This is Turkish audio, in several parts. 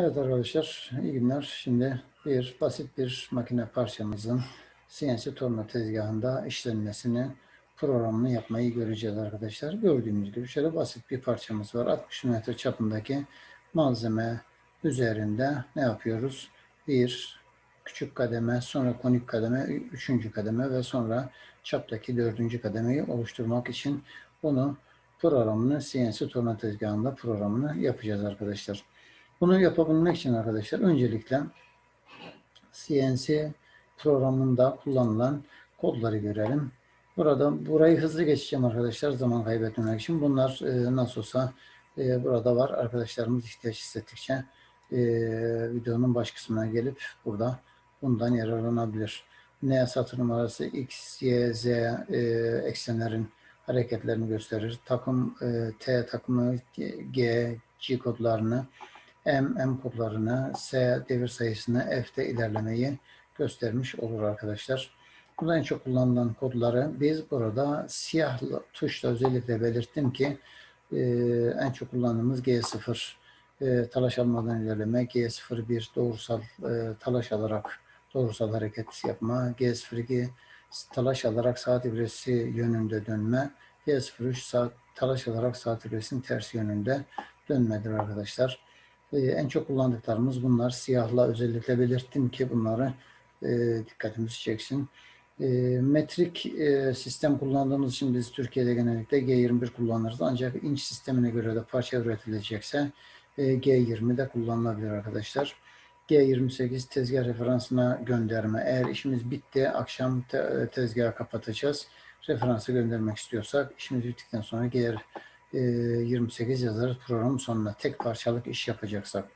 Evet arkadaşlar, iyi günler. Şimdi bir basit bir makine parçamızın CNC torna tezgahında işlenmesini, programını yapmayı göreceğiz arkadaşlar. Gördüğümüz gibi şöyle basit bir parçamız var. 60 metre çapındaki malzeme üzerinde ne yapıyoruz? Bir küçük kademe, sonra konik kademe, üçüncü kademe ve sonra çaptaki dördüncü kademeyi oluşturmak için bunu programını CNC torna tezgahında programını yapacağız arkadaşlar. Bunu yapabilmek için arkadaşlar öncelikle CNC programında kullanılan kodları görelim. Burada burayı hızlı geçeceğim arkadaşlar zaman kaybetmemek için. Bunlar e, nasıl olsa e, burada var. Arkadaşlarımız ihtiyaç hissettikçe e, videonun baş kısmına gelip burada bundan yararlanabilir. N satır numarası X, Y, Z e, eksenlerin hareketlerini gösterir. Takım e, T takımı G, G kodlarını M, M kodlarını, S devir sayısını, F'de ilerlemeyi göstermiş olur arkadaşlar. Burada en çok kullanılan kodları biz burada siyah tuşla özellikle belirttim ki e, en çok kullandığımız G0 e, talaş almadan ilerleme, G01 doğrusal e, talaş alarak doğrusal hareket yapma, G02 talaş alarak saat ibresi yönünde dönme, G03 saat, talaş alarak saat ibresinin tersi yönünde dönmedir arkadaşlar. Ee, en çok kullandıklarımız bunlar. Siyahla özellikle belirttim ki bunları e, dikkatimizi çeksin. E, metrik e, sistem kullandığımız için biz Türkiye'de genellikle G21 kullanırız. Ancak inç sistemine göre de parça üretilecekse e, G20 de kullanılabilir arkadaşlar. G28 tezgah referansına gönderme. Eğer işimiz bitti, akşam te tezgahı kapatacağız. Referansı göndermek istiyorsak işimiz bittikten sonra G 28 yazarız programın sonuna. Tek parçalık iş yapacaksak.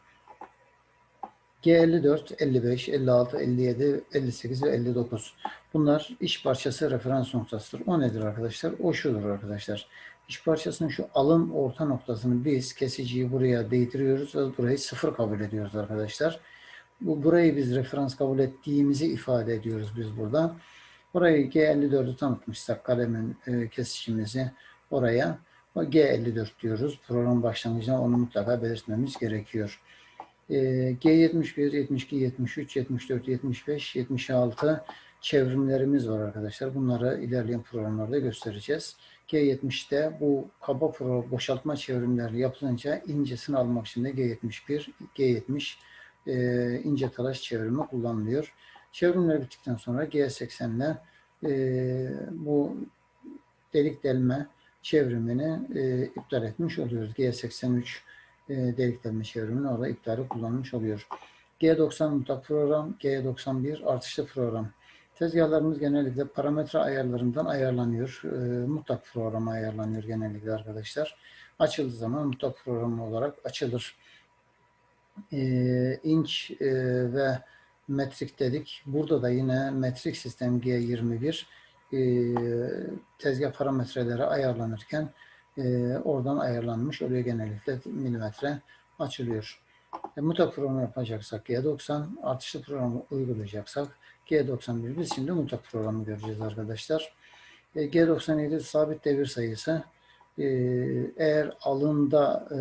G54, 55, 56, 57, 58 ve 59. Bunlar iş parçası referans noktasıdır. O nedir arkadaşlar? O şudur arkadaşlar. İş parçasının şu alın orta noktasını biz kesiciyi buraya değdiriyoruz ve burayı sıfır kabul ediyoruz arkadaşlar. Bu burayı biz referans kabul ettiğimizi ifade ediyoruz biz burada. Burayı G54'ü tanıtmışsak kalemin e, kesicimizi oraya G54 diyoruz. Program başlangıcında onu mutlaka belirtmemiz gerekiyor. G71, 72, 73, 74, 75, 76 çevrimlerimiz var arkadaşlar. Bunları ilerleyen programlarda göstereceğiz. G70'te bu kaba pro boşaltma çevrimleri yapılınca incesini almak için de G71, G70 e, ince talaş çevrimi kullanılıyor. Çevrimler bittikten sonra G80'le e, bu delik delme çevrimini e, iptal etmiş oluyoruz. G83 e, deliklenme çevrimini orada iptali kullanmış oluyor. G90 mutlak program, G91 artışlı program. Tezgahlarımız genellikle parametre ayarlarından ayarlanıyor. E, mutlak programa ayarlanıyor genellikle arkadaşlar. Açıldığı zaman mutlak program olarak açılır. E, inç e, ve metrik dedik. Burada da yine metrik sistem G21 e, tezgah parametreleri ayarlanırken e, oradan ayarlanmış oluyor genellikle milimetre açılıyor. E, mutlak programı yapacaksak G90, artışlı programı uygulayacaksak G91. Biz şimdi mutlak programı göreceğiz arkadaşlar. E, G97 sabit devir sayısı. E, eğer alında e,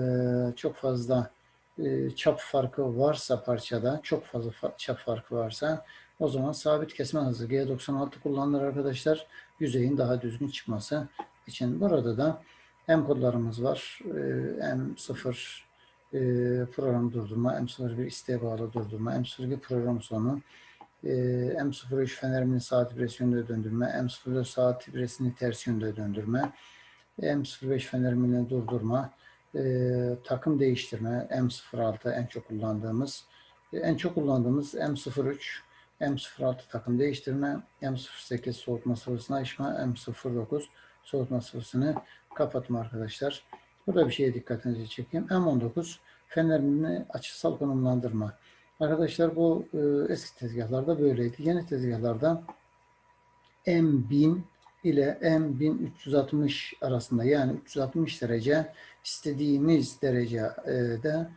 çok fazla e, çap farkı varsa parçada, çok fazla fa çap farkı varsa o zaman sabit kesme hızı G96 kullanılır arkadaşlar. Yüzeyin daha düzgün çıkması için. Burada da M kodlarımız var. Ee, M0 e, program durdurma, M01 isteğe bağlı durdurma, M02 program sonu, e, M03 fenerimini saat ibresi yönünde döndürme, M04 saat ibresini ters yönde döndürme, M05 fenerimini durdurma, e, takım değiştirme, M06 en çok kullandığımız, en çok kullandığımız M03 M06 takım değiştirme, M08 soğutma sıvısını açma, M09 soğutma sıvısını kapatma arkadaşlar. Burada bir şeye dikkatinizi çekeyim. M19 fenerini açısal konumlandırma. Arkadaşlar bu e, eski tezgahlarda böyleydi. Yeni tezgahlarda M1000 ile M1360 arasında yani 360 derece istediğimiz derecede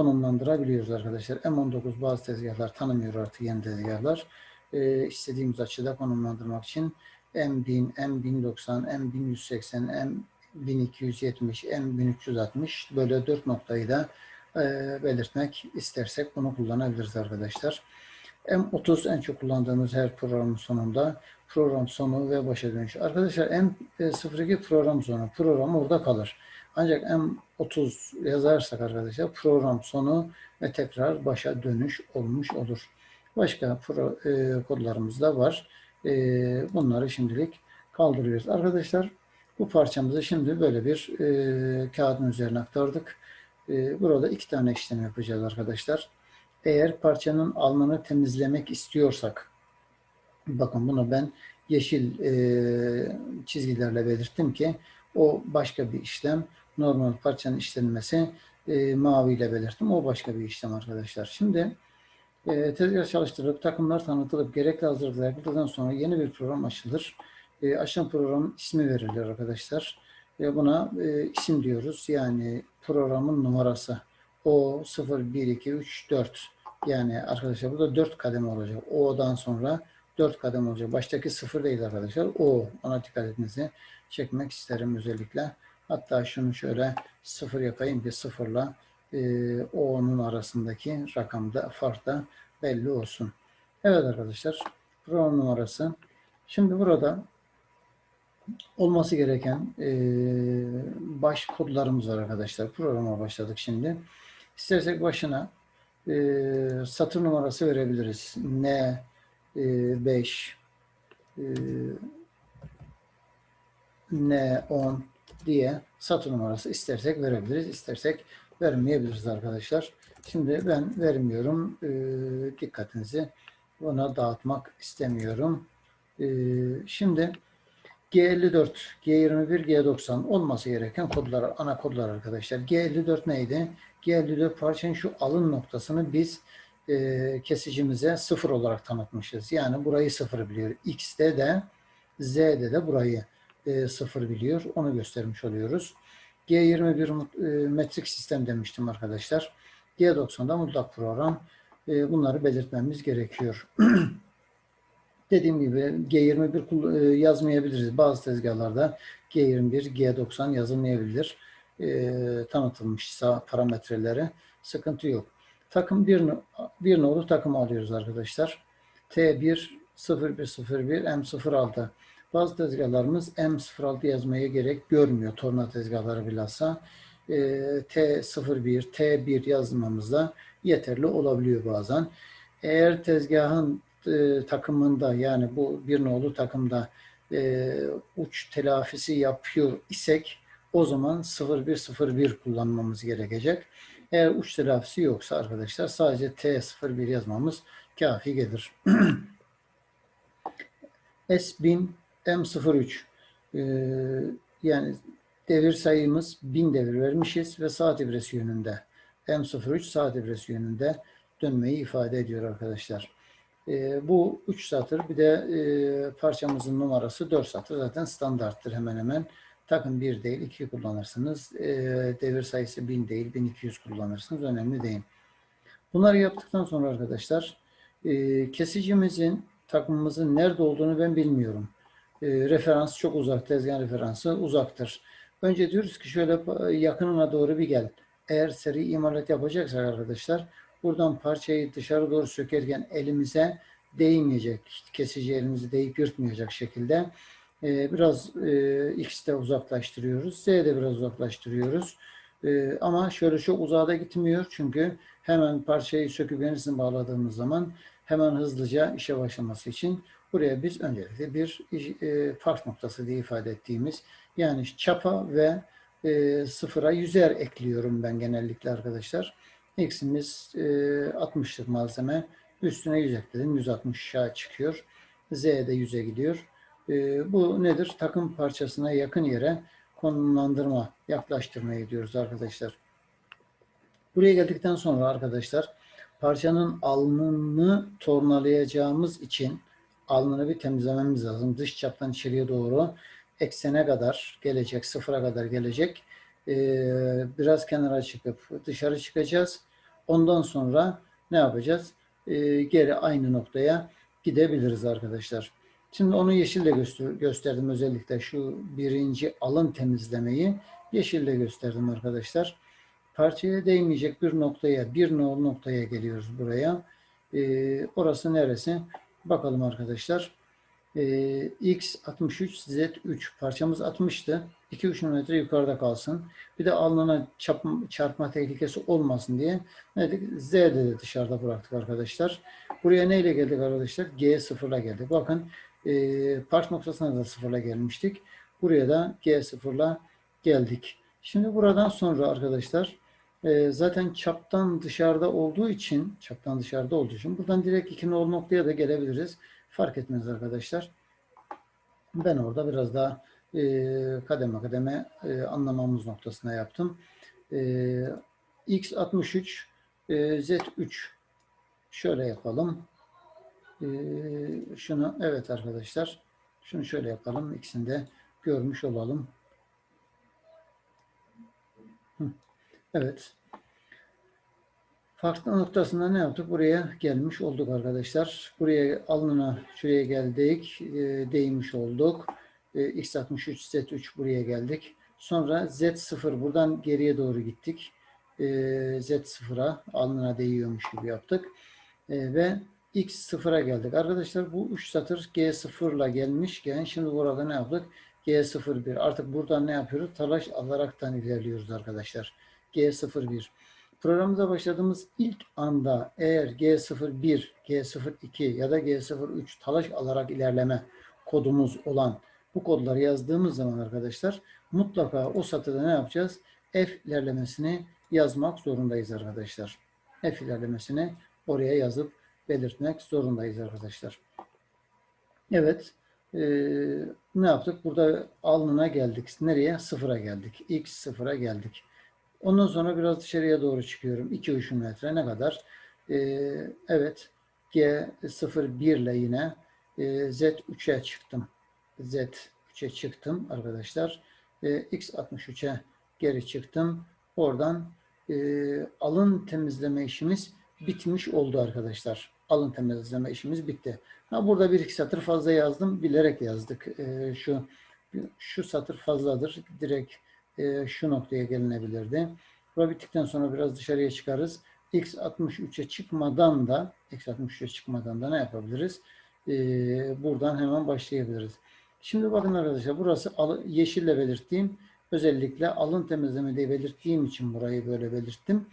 konumlandırabiliyoruz arkadaşlar. M19 bazı tezgahlar tanımıyor artık yeni tezgahlar. E, istediğimiz açıda konumlandırmak için M1000, M1090, M1180, M1270, M1360 böyle dört noktayı da e, belirtmek istersek bunu kullanabiliriz arkadaşlar. M30 en çok kullandığımız her programın sonunda program sonu ve başa dönüş. Arkadaşlar M02 program sonu. Program orada kalır. Ancak M30 yazarsak arkadaşlar program sonu ve tekrar başa dönüş olmuş olur. Başka pro, e, kodlarımız da var. E, bunları şimdilik kaldırıyoruz. Arkadaşlar bu parçamızı şimdi böyle bir e, kağıdın üzerine aktardık. E, burada iki tane işlem yapacağız arkadaşlar. Eğer parçanın alnını temizlemek istiyorsak bakın bunu ben yeşil e, çizgilerle belirttim ki o başka bir işlem. Normal parçanın işlenmesi e, mavi ile belirttim. O başka bir işlem arkadaşlar. Şimdi e, tezgah çalıştırılıp takımlar tanıtılıp gerekli hazırlıklar yapıldıktan sonra yeni bir program açılır. E, açılan programın ismi verilir arkadaşlar. E, buna e, isim diyoruz. Yani programın numarası. O 0, 1, 2, 3, 4. Yani arkadaşlar burada 4 kademe olacak. O'dan sonra 4 kademe olacak. Baştaki 0 değil arkadaşlar. O. Ona dikkat etmenizi çekmek isterim özellikle. Hatta şunu şöyle 0 yapayım ki 0 ile e, O'nun arasındaki rakamda fark da belli olsun. Evet arkadaşlar. Program numarası. Şimdi burada olması gereken e, baş kodlarımız var arkadaşlar. Programa başladık şimdi. İstersek başına e, satır numarası verebiliriz. N 5 e, N10 diye satır numarası istersek verebiliriz. istersek vermeyebiliriz arkadaşlar. Şimdi ben vermiyorum. E, dikkatinizi buna dağıtmak istemiyorum. Şimdi G54, G21, G90 olması gereken kodlar, ana kodlar arkadaşlar. G54 neydi? G54 parçanın şu alın noktasını biz e, kesicimize sıfır olarak tanıtmışız. Yani burayı sıfır biliyor. X'de de Z'de de burayı e, sıfır biliyor. Onu göstermiş oluyoruz. G21 e, metrik sistem demiştim arkadaşlar. G90'da mutlak program. E, bunları belirtmemiz gerekiyor. Dediğim gibi G21 yazmayabiliriz. Bazı tezgahlarda G21, G90 yazılmayabilir. E, tanıtılmışsa parametreleri sıkıntı yok. Takım bir, bir nolu takım alıyoruz arkadaşlar. T1 0101 M06 bazı tezgahlarımız M06 yazmaya gerek görmüyor. Torna tezgahları bilhassa. E, T01, T1 yazmamızda yeterli olabiliyor bazen. Eğer tezgahın e, takımında yani bu bir nolu takımda e, uç telafisi yapıyor isek o zaman 0101 kullanmamız gerekecek. Eğer uç telafisi yoksa arkadaşlar sadece T01 yazmamız kafi gelir. S1000 M03 ee, yani devir sayımız 1000 devir vermişiz ve saat ibresi yönünde. M03 saat ibresi yönünde dönmeyi ifade ediyor arkadaşlar. E, bu 3 satır bir de e, parçamızın numarası 4 satır zaten standarttır hemen hemen. Takım 1 değil 2 kullanırsınız. E, devir sayısı 1000 değil 1200 kullanırsınız. Önemli değil. Bunları yaptıktan sonra arkadaşlar e, kesicimizin takımımızın nerede olduğunu ben bilmiyorum. E, referans çok uzak. Tezgah referansı uzaktır. Önce diyoruz ki şöyle yakınına doğru bir gel. Eğer seri imalat yapacaksak arkadaşlar buradan parçayı dışarı doğru sökerken elimize değmeyecek. Kesici elimizi değip yırtmayacak şekilde e, biraz e, X'te uzaklaştırıyoruz. Z'de biraz uzaklaştırıyoruz. E, ama şöyle çok uzağa da gitmiyor. Çünkü hemen parçayı söküp yenisini bağladığımız zaman hemen hızlıca işe başlaması için buraya biz öncelikle bir e, fark noktası diye ifade ettiğimiz yani çapa ve e, sıfıra yüzer ekliyorum ben genellikle arkadaşlar. X'imiz e, 60'lık malzeme. Üstüne 100 ekledim. 160'a çıkıyor. Z'de 100'e gidiyor. E, bu nedir? Takım parçasına yakın yere konumlandırma, yaklaştırmaya diyoruz arkadaşlar. Buraya geldikten sonra arkadaşlar parçanın alnını tornalayacağımız için alnını bir temizlememiz lazım. Dış çaptan içeriye doğru eksene kadar gelecek, sıfıra kadar gelecek. Ee, biraz kenara çıkıp dışarı çıkacağız. Ondan sonra ne yapacağız? Ee, geri aynı noktaya gidebiliriz arkadaşlar. Şimdi onu yeşille göster gösterdim özellikle şu birinci alın temizlemeyi yeşille gösterdim arkadaşlar. parçaya değmeyecek bir noktaya, bir nol noktaya geliyoruz buraya. Ee, orası neresi? Bakalım arkadaşlar. Ee, X 63, Z 3. Parçamız 60'tı. 2-3 milimetre yukarıda kalsın. Bir de alnına çarpma, çarpma tehlikesi olmasın diye ne dedik? Z'de de dışarıda bıraktık arkadaşlar. Buraya neyle geldik arkadaşlar? G sıfırla geldik. Bakın e, part noktasına da sıfırla gelmiştik. Buraya da G sıfırla geldik. Şimdi buradan sonra arkadaşlar e, zaten çaptan dışarıda olduğu için çaptan dışarıda olduğu için buradan direkt iki nol noktaya da gelebiliriz. Fark etmez arkadaşlar. Ben orada biraz daha e, kademe kademe e, anlamamız noktasına yaptım. E, X63 e, Z3 şöyle yapalım. E, şunu evet arkadaşlar şunu şöyle yapalım. İkisini de görmüş olalım. Evet. Farklı noktasında ne yaptık? Buraya gelmiş olduk arkadaşlar. Buraya alnına şuraya geldik. E, değmiş olduk. E, X63, Z3 buraya geldik. Sonra Z0 buradan geriye doğru gittik. E, Z0'a alnına değiyormuş gibi yaptık. Ve X0'a geldik. Arkadaşlar bu 3 satır G0 ile gelmişken şimdi burada ne yaptık? G01. Artık buradan ne yapıyoruz? Talaş alaraktan ilerliyoruz arkadaşlar. G01. Programımıza başladığımız ilk anda eğer G01, G02 ya da G03 talaş alarak ilerleme kodumuz olan bu kodları yazdığımız zaman arkadaşlar mutlaka o satırda ne yapacağız? F ilerlemesini yazmak zorundayız arkadaşlar. F ilerlemesini oraya yazıp belirtmek zorundayız arkadaşlar. Evet. Ee, ne yaptık? Burada alnına geldik. Nereye? Sıfıra geldik. X sıfıra geldik. Ondan sonra biraz dışarıya doğru çıkıyorum. 2-3 metre ne kadar? Ee, evet. G01 ile yine e, Z3'e çıktım. Z3'e çıktım arkadaşlar. E, X63'e geri çıktım. Oradan e, alın temizleme işimiz bitmiş oldu arkadaşlar. Alın temizleme işimiz bitti. Ha, burada bir iki satır fazla yazdım. Bilerek yazdık. E, şu şu satır fazladır. Direkt e, şu noktaya gelinebilirdi. Bura bittikten sonra biraz dışarıya çıkarız. X63'e çıkmadan da X63'e çıkmadan da ne yapabiliriz? E, buradan hemen başlayabiliriz. Şimdi bakın arkadaşlar burası yeşille belirttiğim özellikle alın temizleme diye belirttiğim için burayı böyle belirttim.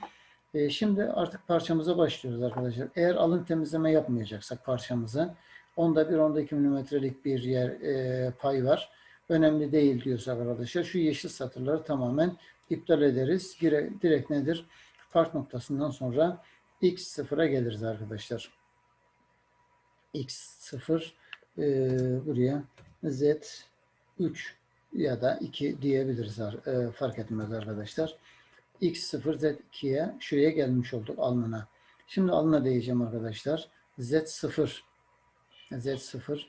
E, şimdi artık parçamıza başlıyoruz arkadaşlar. Eğer alın temizleme yapmayacaksak parçamızı onda bir onda iki milimetrelik bir yer e, pay var. Önemli değil diyorsak arkadaşlar şu yeşil satırları tamamen iptal ederiz. Direkt, direkt nedir? Part noktasından sonra x sıfıra geliriz arkadaşlar. x sıfır e, buraya z 3 ya da 2 diyebiliriz. E, fark etmez arkadaşlar. X0 z2'ye şuraya gelmiş olduk alnına. Şimdi alnına değeceğim arkadaşlar. z0 z0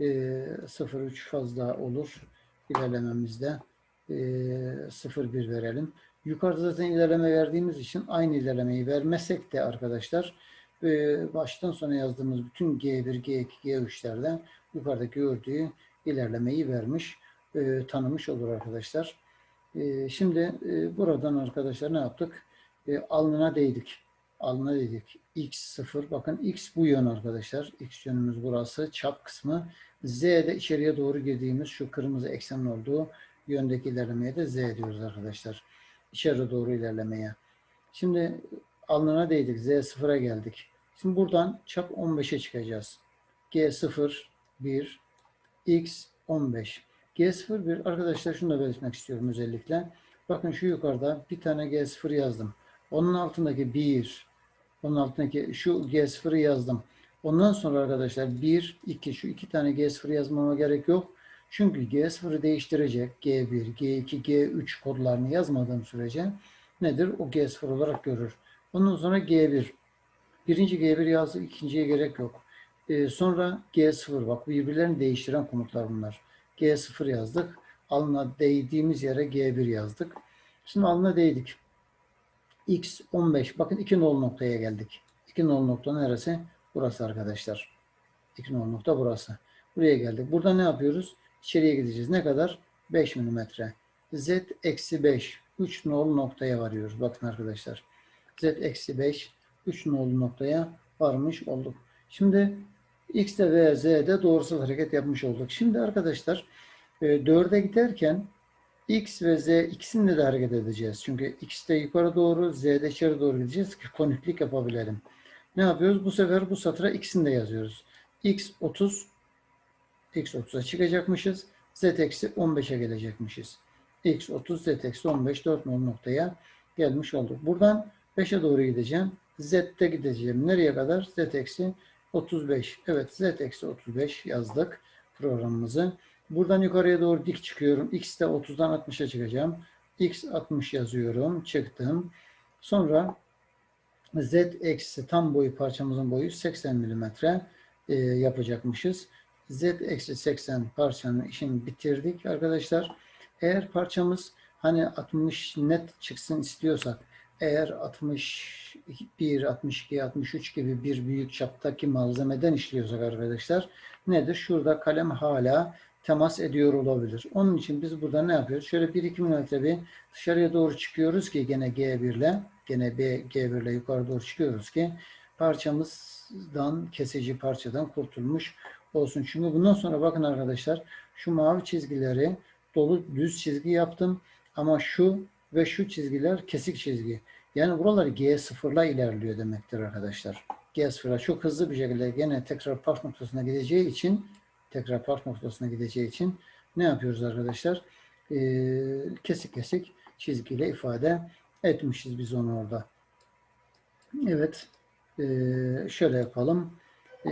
e, 0.3 fazla olur ilerlememizde. E, 0.1 verelim. Yukarıda zaten ilerleme verdiğimiz için aynı ilerlemeyi vermesek de arkadaşlar e, baştan sona yazdığımız bütün G1, G2, G3'lerden yukarıdaki gördüğü ilerlemeyi vermiş, e, tanımış olur arkadaşlar. E, şimdi e, buradan arkadaşlar ne yaptık? E, alnına değdik. Alnına değdik. X0. Bakın X bu yön arkadaşlar. X yönümüz burası. Çap kısmı. Z'de içeriye doğru girdiğimiz şu kırmızı eksenin olduğu yöndeki ilerlemeye de Z diyoruz arkadaşlar. İçeri doğru ilerlemeye. Şimdi alnına değdik. Z0'a geldik. Şimdi buradan çap 15'e çıkacağız. G0, 1, X 15. G01 arkadaşlar şunu da belirtmek istiyorum özellikle. Bakın şu yukarıda bir tane G0 yazdım. Onun altındaki 1, onun altındaki şu G0'ı yazdım. Ondan sonra arkadaşlar 1, 2 şu iki tane G0 yazmama gerek yok. Çünkü G0'ı değiştirecek G1, G2, G3 kodlarını yazmadığım sürece nedir? O G0 olarak görür. Ondan sonra G1. Birinci G1 yazdık, ikinciye gerek yok. Ee, sonra G0 bak birbirlerini değiştiren komutlar bunlar. G0 yazdık. Alına değdiğimiz yere G1 yazdık. Şimdi alına değdik. X15 bakın 2 nol noktaya geldik. 2 nol nokta neresi? Burası arkadaşlar. 2 nol nokta burası. Buraya geldik. Burada ne yapıyoruz? İçeriye gideceğiz. Ne kadar? 5 milimetre. Z eksi 5. 3 nolu noktaya varıyoruz. Bakın arkadaşlar. Z eksi 5 3 nolu noktaya varmış olduk. Şimdi X'de ve Z'de doğrusal hareket yapmış olduk. Şimdi arkadaşlar e, 4'e giderken X ve Z ikisinde de hareket edeceğiz. Çünkü X'de yukarı doğru, Z'de içeri doğru gideceğiz ki koniklik yapabilelim. Ne yapıyoruz? Bu sefer bu satıra ikisini de yazıyoruz. X 30 X 30'a çıkacakmışız. Z eksi 15'e gelecekmişiz. X 30 Z eksi 15 4 nol noktaya gelmiş olduk. Buradan 5'e doğru gideceğim. Z'de gideceğim. Nereye kadar? Z eksi 35. Evet Z eksi 35 yazdık programımızı. Buradan yukarıya doğru dik çıkıyorum. X'de 30'dan 60'a çıkacağım. X 60 yazıyorum. Çıktım. Sonra Z eksi tam boyu parçamızın boyu 80 milimetre e, yapacakmışız. Z eksi 80 parçanın işini bitirdik arkadaşlar. Eğer parçamız hani 60 net çıksın istiyorsak eğer 61, 62, 63 gibi bir büyük çaptaki malzemeden işliyorsak arkadaşlar nedir? Şurada kalem hala temas ediyor olabilir. Onun için biz burada ne yapıyoruz? Şöyle 1-2 milimetre bir dışarıya doğru çıkıyoruz ki gene G1 ile gene B, G1 ile yukarı doğru çıkıyoruz ki parçamızdan kesici parçadan kurtulmuş olsun. Çünkü bundan sonra bakın arkadaşlar şu mavi çizgileri dolu düz çizgi yaptım ama şu ve şu çizgiler kesik çizgi. Yani buralar G0'la ilerliyor demektir arkadaşlar. G0'a çok hızlı bir şekilde gene tekrar park noktasına gideceği için tekrar park noktasına gideceği için ne yapıyoruz arkadaşlar? Ee, kesik kesik çizgiyle ifade etmişiz biz onu orada. Evet. Ee, şöyle yapalım. Ee,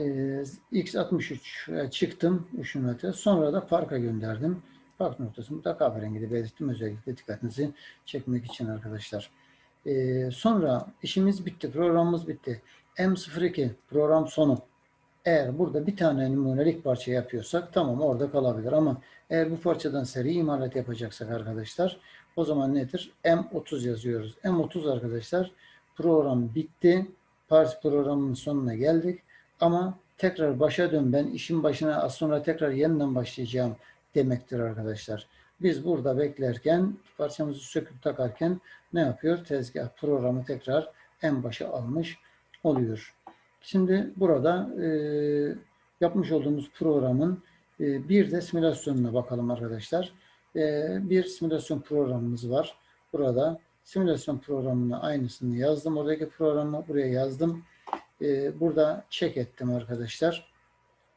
X63 çıktım 3 metre. Sonra da parka gönderdim. Park noktasını da kahverengide belirttim. Özellikle dikkatinizi çekmek için arkadaşlar. Ee, sonra işimiz bitti. Programımız bitti. M02 program sonu. Eğer burada bir tane numunelik parça yapıyorsak tamam orada kalabilir ama eğer bu parçadan seri imalat yapacaksak arkadaşlar o zaman nedir? M30 yazıyoruz. M30 arkadaşlar program bitti. Pars programının sonuna geldik. Ama tekrar başa dön ben işin başına az sonra tekrar yeniden başlayacağım demektir arkadaşlar. Biz burada beklerken parçamızı söküp takarken ne yapıyor? Tezgah programı tekrar en başa almış oluyor. Şimdi burada e, yapmış olduğumuz programın e, bir de simülasyonuna bakalım arkadaşlar. E, bir simülasyon programımız var. Burada simülasyon programına aynısını yazdım. Oradaki programı buraya yazdım. E, burada check ettim arkadaşlar.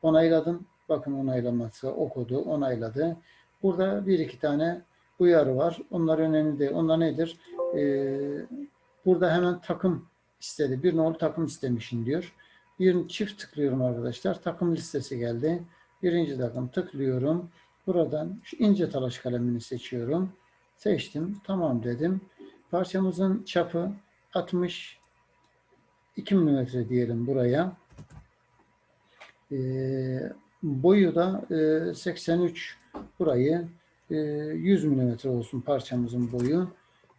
Onayladım. Bakın onaylaması okudu, onayladı. Burada bir iki tane uyarı var. Onlar önemli değil. Onlar nedir? Ee, burada hemen takım istedi. Bir nolu takım istemişim diyor. Bir çift tıklıyorum arkadaşlar. Takım listesi geldi. Birinci takım tıklıyorum. Buradan şu ince talaş kalemini seçiyorum. Seçtim. Tamam dedim. Parçamızın çapı 62 milimetre diyelim buraya. Ee, boyu da e, 83 burayı e, 100 milimetre olsun parçamızın boyu.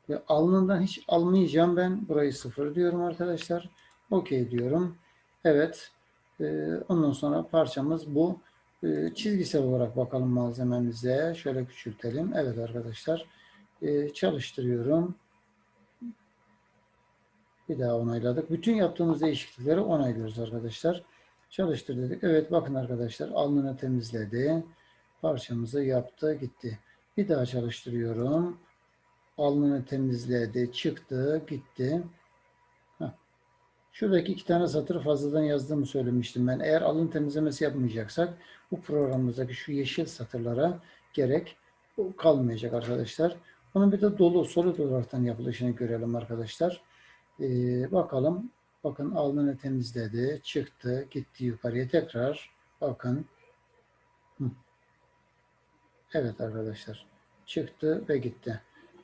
Ve alnından hiç almayacağım ben. Burayı sıfır diyorum arkadaşlar. Okey diyorum. Evet. E, ondan sonra parçamız bu. E, çizgisel olarak bakalım malzememize. Şöyle küçültelim. Evet arkadaşlar. E, çalıştırıyorum. Bir daha onayladık. Bütün yaptığımız değişiklikleri onaylıyoruz arkadaşlar. Çalıştır dedik. Evet bakın arkadaşlar alnını temizledi. Parçamızı yaptı gitti. Bir daha çalıştırıyorum. Alnını temizledi. Çıktı gitti. Heh. Şuradaki iki tane satır fazladan yazdığımı söylemiştim ben. Eğer alın temizlemesi yapmayacaksak bu programımızdaki şu yeşil satırlara gerek kalmayacak arkadaşlar. Onun bir de dolu solid olaraktan yapılışını görelim arkadaşlar. Ee, bakalım Bakın alnını temizledi. Çıktı. Gitti yukarıya tekrar. Bakın. Evet arkadaşlar. Çıktı ve gitti.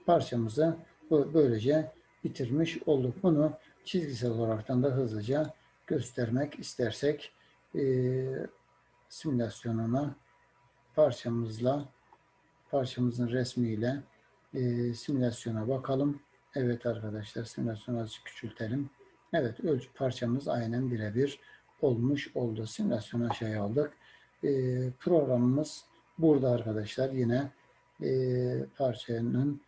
Parçamızı böylece bitirmiş olduk. Bunu çizgisel olaraktan da hızlıca göstermek istersek e, simülasyonuna parçamızla parçamızın resmiyle e, simülasyona bakalım. Evet arkadaşlar simülasyonu azıcık küçültelim. Evet ölçü parçamız aynen birebir olmuş oldu. Simülasyona şey aldık. E, programımız burada arkadaşlar. Yine e, parçanın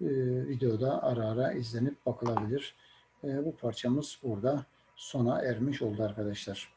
e, videoda ara ara izlenip bakılabilir. E, bu parçamız burada sona ermiş oldu arkadaşlar.